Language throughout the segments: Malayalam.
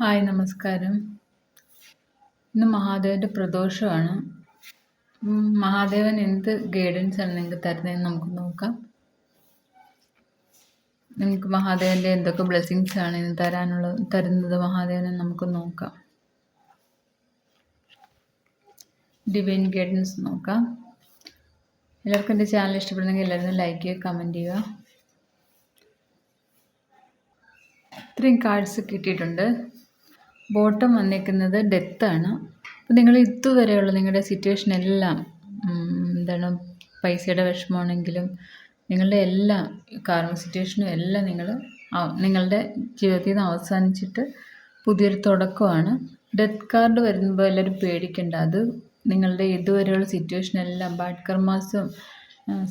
ഹായ് നമസ്കാരം. ഇന്ന് മഹാദേവന്റെ പ്രദോഷമാണ്. മഹാദേവൻ എന്ത് ഗൈഡൻസ് ആണ് നിങ്ങൾക്ക് തരുന്നതെന്ന് നമുക്ക് നോക്കാം. നിങ്ങൾക്ക് മഹാദേവന്റെ എന്തൊക്കെ ബ്ലെസ്സിങ്സ് ആണ് ഇന്ന് തരാനുള്ള തരുന്നത് മഹാദേവനെ നമുക്ക് നോക്കാം. ഡിവൈൻ ഗൈഡൻസ് നോക്കാം. എല്ലാവർക്കും എന്റെ ചാനൽ ഇഷ്ടപ്പെടുന്നെങ്കിൽ എല്ലാവരും ലൈക്ക് ചെയ്യുക കമന്റ് ചെയ്യുക. ഇത്രയും കാർഡ്സ് കിട്ടിയിട്ടുണ്ട്. ബോട്ടം വന്നേക്കുന്നത് ഡെത്താണ് അപ്പോൾ നിങ്ങൾ ഇതുവരെയുള്ള നിങ്ങളുടെ സിറ്റുവേഷൻ എല്ലാം എന്താണ് പൈസയുടെ വിഷമമാണെങ്കിലും നിങ്ങളുടെ എല്ലാ കാർമ സിറ്റുവേഷനും എല്ലാം നിങ്ങൾ നിങ്ങളുടെ ജീവിതത്തിൽ നിന്ന് അവസാനിച്ചിട്ട് പുതിയൊരു തുടക്കമാണ്. ഡെത്ത് കാർഡ് വരുമ്പോൾ എല്ലാവരും പേടിക്കേണ്ട. അത് നിങ്ങളുടെ ഇതുവരെയുള്ള സിറ്റുവേഷൻ എല്ലാം ബാഡ് കർമാസും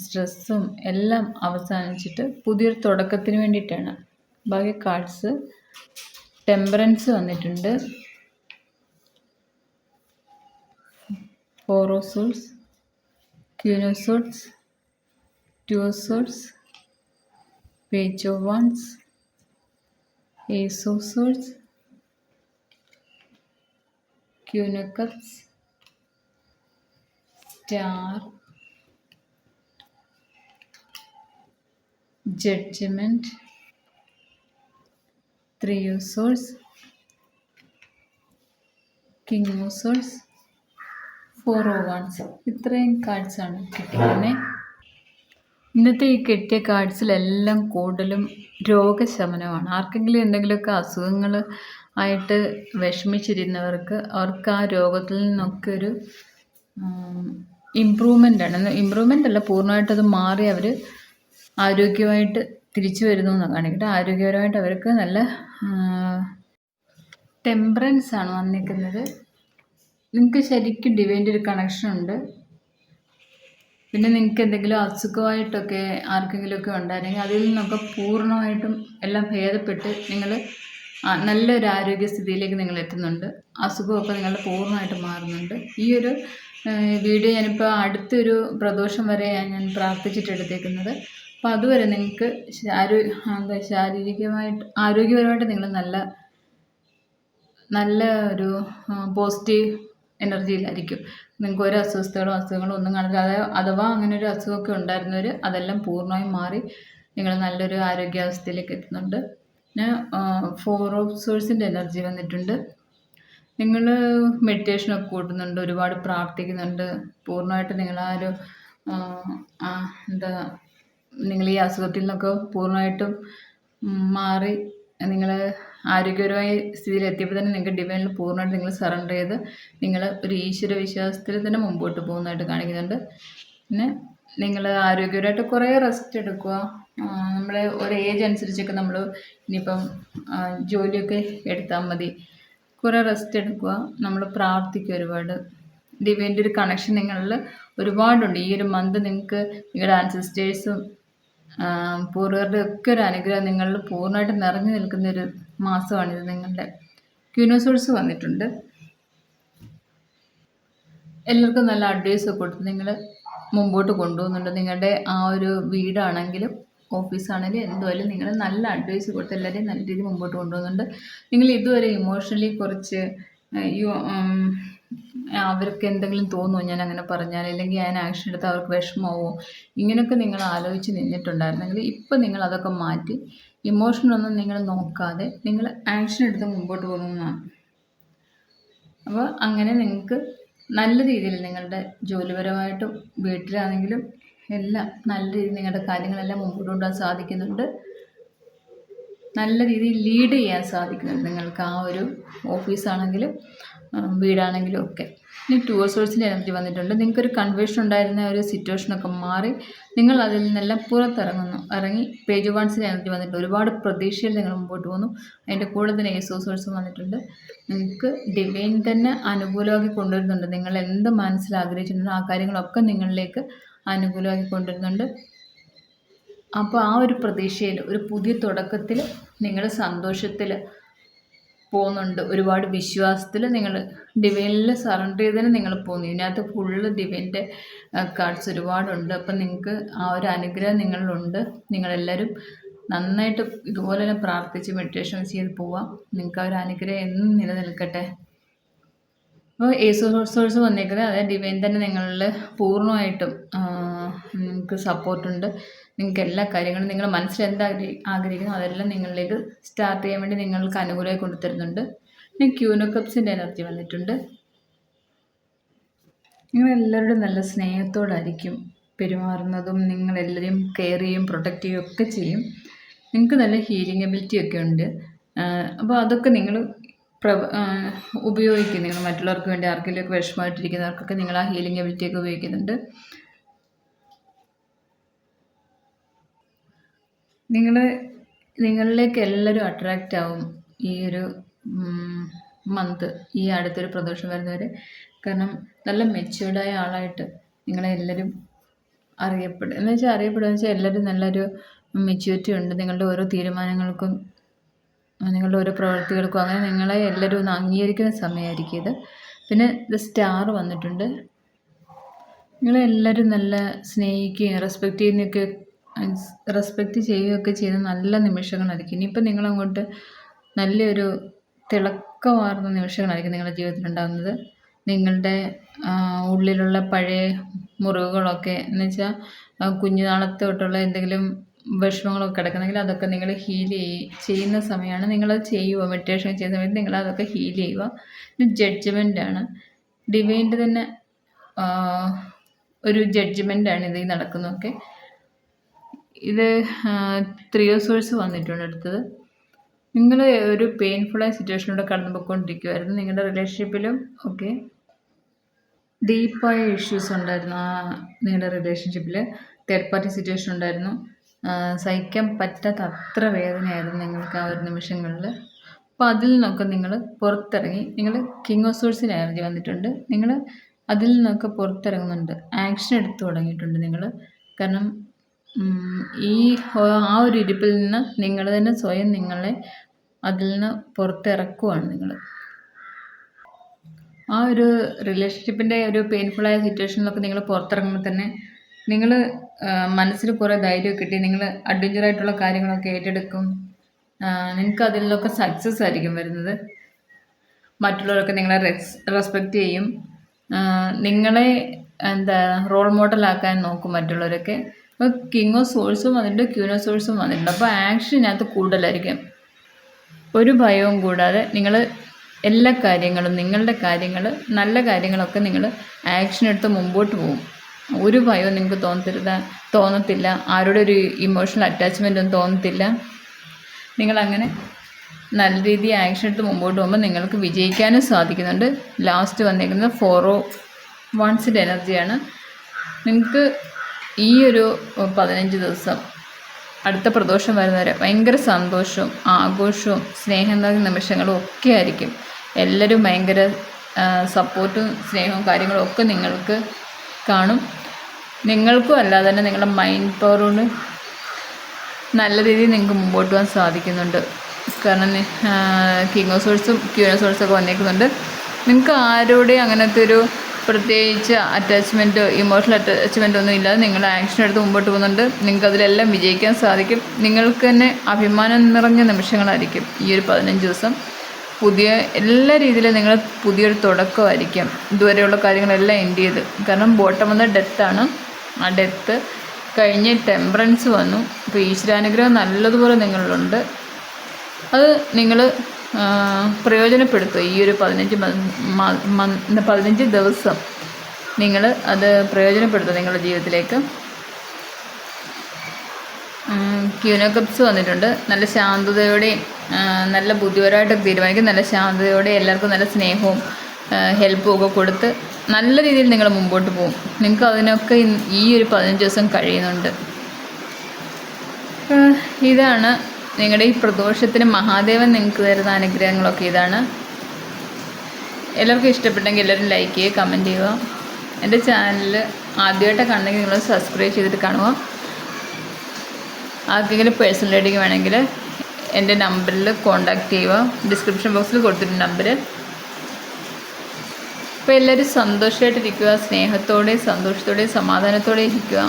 സ്ട്രെസ്സും എല്ലാം അവസാനിച്ചിട്ട് പുതിയൊരു തുടക്കത്തിന് വേണ്ടിയിട്ടാണ്. ബാക്കി കാർഡ്സ് ടെമ്പറൻസ് വന്നിട്ടുണ്ട്. Four of swords queen of swords two of swords page of wands ace of swords queen of cups star judgement three of swords king of swords four of wands ഇത്രയും കാർഡ്സാണ് കിട്ടിയിരുന്നത് ഇന്നത്തെ ഈ കിട്ടിയ കാർഡ്സിലെല്ലാം കൂടുതലും രോഗശമനമാണ്. ആർക്കെങ്കിലും എന്തെങ്കിലുമൊക്കെ അസുഖങ്ങൾ ആയിട്ട് വിഷമിച്ചിരുന്നവർക്ക് അവർക്ക് ആ രോഗത്തിൽ നിന്നൊക്കെ ഒരു ഇമ്പ്രൂവ്മെന്റ് ആണ്. ഇമ്പ്രൂവ്മെന്റ് അല്ല പൂർണമായിട്ട് അത് മാറി അവർ ആരോഗ്യമായിട്ട് തിരിച്ചു വരുന്നു എന്നാണ് കാണിക്കട്ടെ. ആരോഗ്യപരമായിട്ട് അവർക്ക് നല്ല ടെമ്പറൻസ് ആണ് വന്നിരിക്കുന്നത്. നിങ്ങൾക്ക് ശരിക്കും ഡിവൈന്റെ ഒരു കണക്ഷൻ ഉണ്ട്. പിന്നെ നിങ്ങൾക്ക് എന്തെങ്കിലും അസുഖമായിട്ടൊക്കെ ആർക്കെങ്കിലുമൊക്കെ ഉണ്ടായിരുന്നെങ്കിൽ അതിൽ നിന്നൊക്കെ പൂർണമായിട്ടും എല്ലാം ഭേദപ്പെട്ട് നിങ്ങൾ നല്ലൊരു ആരോഗ്യസ്ഥിതിയിലേക്ക് നിങ്ങൾ എത്തുന്നുണ്ട്. അസുഖമൊക്കെ നിങ്ങളുടെ പൂർണമായിട്ട് മാറുന്നുണ്ട്. ഈ ഒരു വീഡിയോ ഞാനിപ്പോൾ അടുത്തൊരു പ്രദോഷം വരെ ഞാൻ പ്രാർത്ഥിച്ചിട്ട് അപ്പോൾ അതുവരെ നിങ്ങൾക്ക് എന്താ ശാരീരികമായിട്ട് ആരോഗ്യപരമായിട്ട് നിങ്ങൾ നല്ല നല്ല ഒരു പോസിറ്റീവ് എനർജിയിലായിരിക്കും നിങ്ങൾക്ക് ഒരു അസ്വസ്ഥതകളോ അസുഖങ്ങളോ ഒന്നും കാണില്ല അഥവാ അങ്ങനെ ഒരു അസുഖമൊക്കെ ഉണ്ടായിരുന്നവർ അതെല്ലാം പൂർണമായും മാറി നിങ്ങൾ നല്ലൊരു ആരോഗ്യാവസ്ഥയിലേക്ക് എത്തുന്നുണ്ട്. പിന്നെ ഫോർ ഓഫ് സോഴ്സിന്റെ എനർജി വന്നിട്ടുണ്ട്. നിങ്ങൾ മെഡിറ്റേഷനൊക്കെ കൂട്ടുന്നുണ്ട് ഒരുപാട് പ്രാർത്ഥിക്കുന്നുണ്ട്. പൂർണമായിട്ട് നിങ്ങൾ ആ ഒരു എന്താ നിങ്ങൾ ഈ അസുഖത്തിൽ നിന്നൊക്കെ പൂർണമായിട്ടും മാറി നിങ്ങൾ ആരോഗ്യപരമായ സ്ഥിതിയിൽ എത്തിയപ്പോൾ തന്നെ നിങ്ങൾക്ക് ഡിവൈനിൽ പൂർണമായിട്ട് നിങ്ങൾ സറണ്ടർ ചെയ്ത് നിങ്ങൾ ഒരു ഈശ്വര വിശ്വാസത്തിൽ തന്നെ മുമ്പോട്ട് പോകുന്നതായിട്ട് കാണിക്കുന്നുണ്ട്. പിന്നെ നിങ്ങൾ ആരോഗ്യപരമായിട്ട് കുറേ റെസ്റ്റ് എടുക്കുക. നമ്മൾ ഒരു ഏജ് അനുസരിച്ചൊക്കെ നമ്മൾ ഇനിയിപ്പം ജോലിയൊക്കെ എടുത്താൽ മതി. കുറേ റെസ്റ്റ് എടുക്കുക. നമ്മൾ പ്രാർത്ഥിക്കുക ഒരുപാട്. ഡിവൈന്റെ ഒരു കണക്ഷൻ നിങ്ങളിൽ ഒരുപാടുണ്ട്. ഈ ഒരു മന്ത് നിങ്ങൾക്ക് നിങ്ങളുടെ ആൻസിസ്റ്റേഴ്സും പൂർവരുടെ ഒക്കെ ഒരു അനുഗ്രഹം നിങ്ങളിൽ പൂർണമായിട്ട് നിറഞ്ഞു നിൽക്കുന്ന ഒരു മാസമാണിത് നിങ്ങളുടെ ക്യൂനോസോഴ്സ് വന്നിട്ടുണ്ട്. എല്ലാവർക്കും നല്ല അഡ്വൈസ് കൊടുത്ത്. നിങ്ങൾ മുമ്പോട്ട് കൊണ്ടുപോകുന്നുണ്ട്. നിങ്ങളുടെ ആ ഒരു വീടാണെങ്കിലും ഓഫീസാണെങ്കിലും എന്തുമായാലും നിങ്ങൾ നല്ല അഡ്വൈസ് കൊടുത്ത് എല്ലാവരെയും നല്ല രീതിയിൽ മുമ്പോട്ട് കൊണ്ടുപോകുന്നുണ്ട്. നിങ്ങൾ ഇതുവരെ ഇമോഷണലി കുറച്ച് ഉം, അവർക്ക് എന്തെങ്കിലും തോന്നുമോ ഞാൻ അങ്ങനെ പറഞ്ഞാൽ അല്ലെങ്കിൽ ഞാൻ ആക്ഷൻ എടുത്താൽ അവർക്ക് വിഷമമാവോ? ഇങ്ങനെയൊക്കെ നിങ്ങൾ ആലോചിച്ച് നിന്നിട്ടുണ്ടായിരുന്നെങ്കിൽ ഇപ്പം നിങ്ങൾ അതൊക്കെ മാറ്റി ഇമോഷനൊന്നും നിങ്ങൾ നോക്കാതെ നിങ്ങൾ ആക്ഷൻ എടുത്ത് മുമ്പോട്ട് പോകുന്നതാണ്. അപ്പോൾ അങ്ങനെ നിങ്ങൾക്ക് നല്ല രീതിയിൽ നിങ്ങളുടെ ജോലിപരമായിട്ടും വീട്ടിലാണെങ്കിലും എല്ലാം നല്ല രീതിയിൽ നിങ്ങളുടെ കാര്യങ്ങളെല്ലാം മുമ്പോട്ട് കൊണ്ടുപോകാൻ സാധിക്കുന്നുണ്ട്. നല്ല രീതിയിൽ ലീഡ് ചെയ്യാൻ സാധിക്കുന്നുണ്ട്. നിങ്ങൾക്ക് ആ ഒരു ഓഫീസാണെങ്കിലും വീടാണെങ്കിലും ഒക്കെ. ഇനി ടൂർ സോഴ്സിന്റെ എനർജി വന്നിട്ടുണ്ട്. നിങ്ങൾക്കൊരു കൺവേഷൻ ഉണ്ടായിരുന്ന ഒരു സിറ്റുവേഷനൊക്കെ മാറി നിങ്ങൾ അതിൽ നിന്നെല്ലാം പുറത്തിറങ്ങുന്നു. ഇറങ്ങി പേജ് വൺസിന്റെ എനർജി വന്നിട്ടുണ്ട്. ഒരുപാട് പ്രതീക്ഷയിൽ നിങ്ങൾ മുമ്പോട്ട് പോകുന്നു. അതിന്റെ കൂടെ തന്നെ ഏസോ സോഴ്സും വന്നിട്ടുണ്ട്. നിങ്ങൾക്ക് ഡിവൈൻ തന്നെ അനുകൂലമാക്കി കൊണ്ടുവരുന്നുണ്ട്. നിങ്ങൾ എന്ത് മനസ്സിൽ ആഗ്രഹിച്ചിട്ടുണ്ടോ ആ കാര്യങ്ങളൊക്കെ നിങ്ങളിലേക്ക് അനുകൂലമാക്കി കൊണ്ടുവരുന്നുണ്ട്. അപ്പോൾ ആ ഒരു പ്രതീക്ഷയിൽ ഒരു പുതിയ തുടക്കത്തിൽ നിങ്ങൾ സന്തോഷത്തിൽ പോകുന്നുണ്ട്. ഒരുപാട് വിശ്വാസത്തിൽ നിങ്ങൾ ഡിവൈനിൽ സറണ്ടർ ചെയ്തതിന് നിങ്ങൾ പോകുന്നു. ഇതിനകത്ത് ഫുള്ള് ഡിവൈന്റെ കാർഡ്സ് ഒരുപാടുണ്ട്. അപ്പം നിങ്ങൾക്ക് ആ ഒരു അനുഗ്രഹം നിങ്ങളിലുണ്ട്. നിങ്ങളെല്ലാവരും നന്നായിട്ട് ഇതുപോലെ തന്നെ പ്രാർത്ഥിച്ച് മെഡിറ്റേഷൻ ചെയ്ത് പോവാം. നിങ്ങൾക്ക് ആ ഒരു അനുഗ്രഹം എന്നും നിലനിൽക്കട്ടെ. അപ്പോൾ ഏസു സോഴ്സ് വന്നേക്കുന്നത് അതായത് ഡിവൈൻ തന്നെ നിങ്ങളിൽ പൂർണമായിട്ടും നിങ്ങൾക്ക് സപ്പോർട്ടുണ്ട് നിങ്ങൾക്ക് എല്ലാ കാര്യങ്ങളും നിങ്ങൾ മനസ്സിൽ എന്താ ആഗ്രഹിക്കുന്നു അതെല്ലാം നിങ്ങളിലേക്ക് സ്റ്റാർട്ട് ചെയ്യാൻ വേണ്ടി നിങ്ങൾക്ക് അനുകൂലമായി കൊണ്ടുതരുന്നുണ്ട് പിന്നെ ക്യൂനോക്കപ്സിന്റെ എനർജി വന്നിട്ടുണ്ട്. നിങ്ങളെല്ലാവരുടെയും നല്ല സ്നേഹത്തോടായിരിക്കും പെരുമാറുന്നതും നിങ്ങളെല്ലാവരെയും കെയർ ചെയ്യും പ്രൊട്ടക്റ്റ് ചെയ്യും ഒക്കെ ചെയ്യും. നിങ്ങൾക്ക് നല്ല ഹീലിംഗ് എബിലിറ്റി ഒക്കെ ഉണ്ട്. അപ്പോൾ അതൊക്കെ നിങ്ങൾ പ്ര ഉപയോഗിക്കും. നിങ്ങൾ മറ്റുള്ളവർക്ക് വേണ്ടി ആർക്കെങ്കിലുമൊക്കെ വിഷമമായിട്ടിരിക്കുന്നവർക്കൊക്കെ നിങ്ങൾ ആ ഹീലിംഗ് എബിലിറ്റി ഒക്കെ ഉപയോഗിക്കുന്നുണ്ട്. നിങ്ങൾ നിങ്ങളിലേക്ക് എല്ലാവരും അട്രാക്റ്റ് ആവും ഈ ഒരു മന്ത് ഈ അടുത്തൊരു പ്രദോഷം വരുന്നവരെ. കാരണം നല്ല മെച്യൂർഡായ ആളായിട്ട് നിങ്ങളെ എല്ലാവരും അറിയപ്പെടും. എന്ന് വെച്ചാൽ അറിയപ്പെടുക വെച്ചാൽ എല്ലാവരും നല്ലൊരു മെച്യൂരിറ്റി ഉണ്ട്. നിങ്ങളുടെ ഓരോ തീരുമാനങ്ങൾക്കും നിങ്ങളുടെ ഓരോ പ്രവൃത്തികൾക്കും അങ്ങനെ നിങ്ങളെ എല്ലാവരും ഒന്ന് അംഗീകരിക്കുന്ന സമയമായിരിക്കും ഇത്. പിന്നെ ഇത് സ്റ്റാർ വന്നിട്ടുണ്ട്. നിങ്ങളെല്ലാവരും നല്ല സ്നേഹിക്കുകയും റെസ്പെക്റ്റ് ചെയ്യുന്നതൊക്കെ റെസ്പെക്റ്റ് ചെയ്യുകയൊക്കെ ചെയ്യുന്ന നല്ല നിമിഷങ്ങളായിരിക്കും. ഇനിയിപ്പോൾ നിങ്ങളങ്ങോട്ട് നല്ലൊരു തിളക്കമാർന്ന നിമിഷങ്ങളായിരിക്കും നിങ്ങളുടെ ജീവിതത്തിൽ ഉണ്ടാകുന്നത്. നിങ്ങളുടെ ഉള്ളിലുള്ള പഴയ മുറിവുകളൊക്കെ എന്ന് വെച്ചാൽ കുഞ്ഞുനാളത്തെ തൊട്ടുള്ള എന്തെങ്കിലും വിഷമങ്ങളൊക്കെ കിടക്കുന്നെങ്കിൽ അതൊക്കെ നിങ്ങൾ ഹീൽ ചെയ്യുന്ന സമയമാണ്. നിങ്ങളത് ചെയ്യുക. മെഡിറ്റേഷൻ ചെയ്യുന്ന സമയത്ത് നിങ്ങളതൊക്കെ ഹീൽ ചെയ്യുക. പിന്നെ ജഡ്ജ്മെന്റാണ് ഡിവൈന്റെ തന്നെ ഒരു ജഡ്ജ്മെന്റാണ് ഇതിൽ നടക്കുന്നതൊക്കെ. ഇത് ത്രീ സോഴ്സ് വന്നിട്ടുണ്ട് അടുത്തത്. നിങ്ങൾ ഒരു പെയിൻഫുള്ളായ സിറ്റുവേഷനിലൂടെ കടന്നു പോയിക്കൊണ്ടിരിക്കുമായിരുന്നു നിങ്ങളുടെ റിലേഷൻഷിപ്പിലും ഒക്കെ ഡീപ്പായ ഇഷ്യൂസ് ഉണ്ടായിരുന്നു. ആ നിങ്ങളുടെ റിലേഷൻഷിപ്പിൽ തേർഡ് പാർട്ടി സിറ്റുവേഷൻ ഉണ്ടായിരുന്നു സഹിക്കാൻ പറ്റാത്ത അത്ര വേദനയായിരുന്നു നിങ്ങൾക്ക് ആ ഒരു നിമിഷങ്ങളിൽ അപ്പോൾ അതിൽ നിന്നൊക്കെ നിങ്ങൾ പുറത്തിറങ്ങി നിങ്ങൾ കിങ് ഓഫ് സോഴ്സിന് എനർജി വന്നിട്ടുണ്ട്. നിങ്ങൾ അതിൽ നിന്നൊക്കെ പുറത്തിറങ്ങുന്നുണ്ട്. ആക്ഷൻ എടുത്തു തുടങ്ങിയിട്ടുണ്ട് നിങ്ങൾ കാരണം ഈ ആ ഒരു ഇരിപ്പിൽ നിന്ന് നിങ്ങൾ തന്നെ സ്വയം നിങ്ങളെ അതിൽ നിന്ന് പുറത്തിറക്കുവാണ് നിങ്ങൾ. ആ ഒരു റിലേഷൻഷിപ്പിന്റെ ഒരു പെയിൻഫുള്ളായ സിറ്റുവേഷനിലൊക്കെ നിങ്ങൾ പുറത്തിറങ്ങുമ്പോൾ തന്നെ നിങ്ങൾ മനസ്സിൽ കുറേ ധൈര്യം കിട്ടി. നിങ്ങൾ അഡ്വഞ്ചറായിട്ടുള്ള കാര്യങ്ങളൊക്കെ ഏറ്റെടുക്കും. നിങ്ങൾക്ക് അതിൽ അതിലൊക്കെ സക്സസ് ആയിരിക്കും വരുന്നത്. മറ്റുള്ളവരൊക്കെ നിങ്ങളെ റെസ് റെസ്പെക്റ്റ് ചെയ്യും. നിങ്ങളെ എന്താ റോൾ മോഡലാക്കാൻ നോക്കും മറ്റുള്ളവരൊക്കെ. അപ്പോൾ കിങ് ഓഫ് സോൾസും വന്നിട്ടുണ്ട് ക്യൂൻ ഓഫ് സോൾസും വന്നിട്ടുണ്ട്. അപ്പോൾ ആക്ഷൻ ഇതിനകത്ത് കൂടുതലായിരിക്കും. ഒരു ഭയവും കൂടാതെ നിങ്ങൾ എല്ലാ കാര്യങ്ങളും നിങ്ങളുടെ കാര്യങ്ങൾ നല്ല കാര്യങ്ങളൊക്കെ നിങ്ങൾ ആക്ഷൻ എടുത്ത് മുമ്പോട്ട് പോകും. ഒരു ഭയവും നിങ്ങൾക്ക് തോന്നത്തില്ല തോന്നത്തില്ല. ആരോടെ ഒരു ഇമോഷണൽ അറ്റാച്ച്മെന്റ് ഒന്നും തോന്നത്തില്ല. നിങ്ങളങ്ങനെ നല്ല രീതിയിൽ ആക്ഷൻ എടുത്ത് മുമ്പോട്ട് പോകുമ്പോൾ നിങ്ങൾക്ക് വിജയിക്കാനും സാധിക്കുന്നുണ്ട്. ലാസ്റ്റ് വന്നിരിക്കുന്നത് ഫോറോ വൺസിന്റെ എനർജിയാണ് നിങ്ങൾക്ക് ഈ ഒരു പതിനഞ്ച് ദിവസം അടുത്ത പ്രദോഷം വരുന്നവരെ ഭയങ്കര സന്തോഷവും ആഘോഷവും സ്നേഹം നൽകുന്ന നിമിഷങ്ങളും ഒക്കെ ആയിരിക്കും. എല്ലാവരും ഭയങ്കര സപ്പോർട്ടും സ്നേഹവും കാര്യങ്ങളും ഒക്കെ നിങ്ങൾക്ക് കാണും. നിങ്ങൾക്കും അല്ലാതെ തന്നെ നിങ്ങളുടെ മൈൻഡ് പവർ കൊണ്ട് നല്ല രീതിയിൽ നിങ്ങൾക്ക് മുമ്പോട്ട് പോകാൻ സാധിക്കുന്നുണ്ട്. കാരണം കിങ് ഓഫ് സോഴ്സും ഓഫ് ഒക്കെ വന്നേക്കുന്നുണ്ട്. നിങ്ങൾക്ക് ആരോടെയും അങ്ങനത്തെ ഒരു പ്രത്യേകിച്ച് അറ്റാച്ച്മെന്റോ ഇമോഷണൽ അറ്റാച്ച്മെന്റ് ഒന്നും ഇല്ലാതെ നിങ്ങൾ ആക്ഷൻ എടുത്ത് മുമ്പോട്ട് പോകുന്നുണ്ട്. നിങ്ങൾക്ക് അതിലെല്ലാം വിജയിക്കാൻ സാധിക്കും. നിങ്ങൾക്ക് തന്നെ അഭിമാനം നിറഞ്ഞ നിമിഷങ്ങളായിരിക്കും ഈ ഒരു പതിനഞ്ച് ദിവസം. പുതിയ എല്ലാ രീതിയിലും നിങ്ങൾ പുതിയൊരു തുടക്കമായിരിക്കും. ഇതുവരെയുള്ള കാര്യങ്ങളെല്ലാം എൻഡ് ചെയ്ത്. കാരണം ബോട്ടം വന്ന ഡെത്താണ് ആ ഡെത്ത് കഴിഞ്ഞ് ടെമ്പറൻസ് വന്നു. അപ്പോൾ ഈശ്വരാനുഗ്രഹം നല്ലതുപോലെ നിങ്ങളിലുണ്ട്. അത് നിങ്ങൾ പ്രയോജനപ്പെടുത്തുക ഈ ഒരു പതിനഞ്ച് പതിനഞ്ച് ദിവസം നിങ്ങൾ അത് പ്രയോജനപ്പെടുത്തുക നിങ്ങളുടെ ജീവിതത്തിലേക്ക്. ക്യൂനോകപ്സ് വന്നിട്ടുണ്ട്. നല്ല ശാന്തതയോടെയും നല്ല ബുദ്ധിപരമായിട്ടൊക്കെ തീരുമാനിക്കും. നല്ല ശാന്തതയോടെ എല്ലാവർക്കും നല്ല സ്നേഹവും ഹെൽപ്പും ഒക്കെ കൊടുത്ത് നല്ല രീതിയിൽ നിങ്ങൾ മുമ്പോട്ട് പോകും. നിങ്ങൾക്ക് അതിനൊക്കെ ഈ ഒരു പതിനഞ്ച് ദിവസം കഴിയുന്നുണ്ട്. ഇതാണ് നിങ്ങളുടെ ഈ പ്രദോഷത്തിന് മഹാദേവൻ നിങ്ങൾക്ക് തരുന്ന അനുഗ്രഹങ്ങളൊക്കെ ഇതാണ്. എല്ലാവർക്കും ഇഷ്ടപ്പെട്ടെങ്കിൽ എല്ലാവരും ലൈക്ക് ചെയ്യുക കമന്റ് ചെയ്യുക. എന്റെ ചാനൽ ആദ്യമായിട്ട് കാണണമെങ്കിൽ നിങ്ങൾ സബ്സ്ക്രൈബ് ചെയ്തിട്ട് കാണുക. ആർക്കെങ്കിലും പേഴ്സണലായിട്ട് വേണമെങ്കിൽ എന്റെ നമ്പറിൽ കോൺടാക്റ്റ് ചെയ്യുക. ഡിസ്ക്രിപ്ഷൻ ബോക്സിൽ കൊടുത്തിട്ടുണ്ട് നമ്പർ അപ്പോൾ എല്ലാവരും സന്തോഷമായിട്ടിരിക്കുക സ്നേഹത്തോടെ സന്തോഷത്തോടെ സമാധാനത്തോടെ ഇരിക്കുക.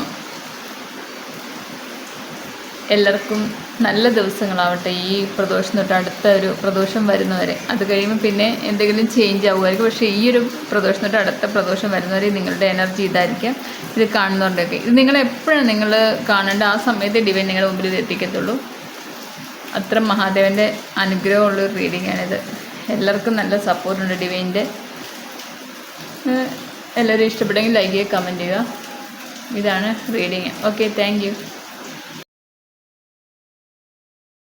എല്ലാവർക്കും നല്ല ദിവസങ്ങളാവട്ടെ ഈ പ്രദോഷം തൊട്ട് അടുത്ത ഒരു പ്രദോഷം വരുന്നവരെ. അത് കഴിയുമ്പോൾ പിന്നെ എന്തെങ്കിലും ചേഞ്ച് ആവുമായിരിക്കും. പക്ഷേ ഈ ഒരു പ്രദോഷം തൊട്ട് അടുത്ത പ്രദോഷം വരുന്നവരെ നിങ്ങളുടെ എനർജി ഇതായിരിക്കാം. ഇത് കാണുന്നവരുടെയൊക്കെ. ഇത് നിങ്ങൾ നിങ്ങൾ കാണേണ്ട? ആ സമയത്ത് ഡിവൈൻ നിങ്ങളുടെ മുമ്പിൽ ഇത് എത്തിക്കത്തുള്ളൂ. അത്ര മഹാദേവന്റെ അനുഗ്രഹമുള്ളൊരു റീഡിംഗ് ആണിത്. എല്ലാവർക്കും നല്ല സപ്പോർട്ടുണ്ട് ഡിവൈന്റെ എല്ലാവരും ഇഷ്ടപ്പെട്ടെങ്കിൽ ലൈക്ക് ചെയ്യുക കമന്റ് ചെയ്യുക. ഇതാണ് റീഡിങ് ഓക്കെ താങ്ക്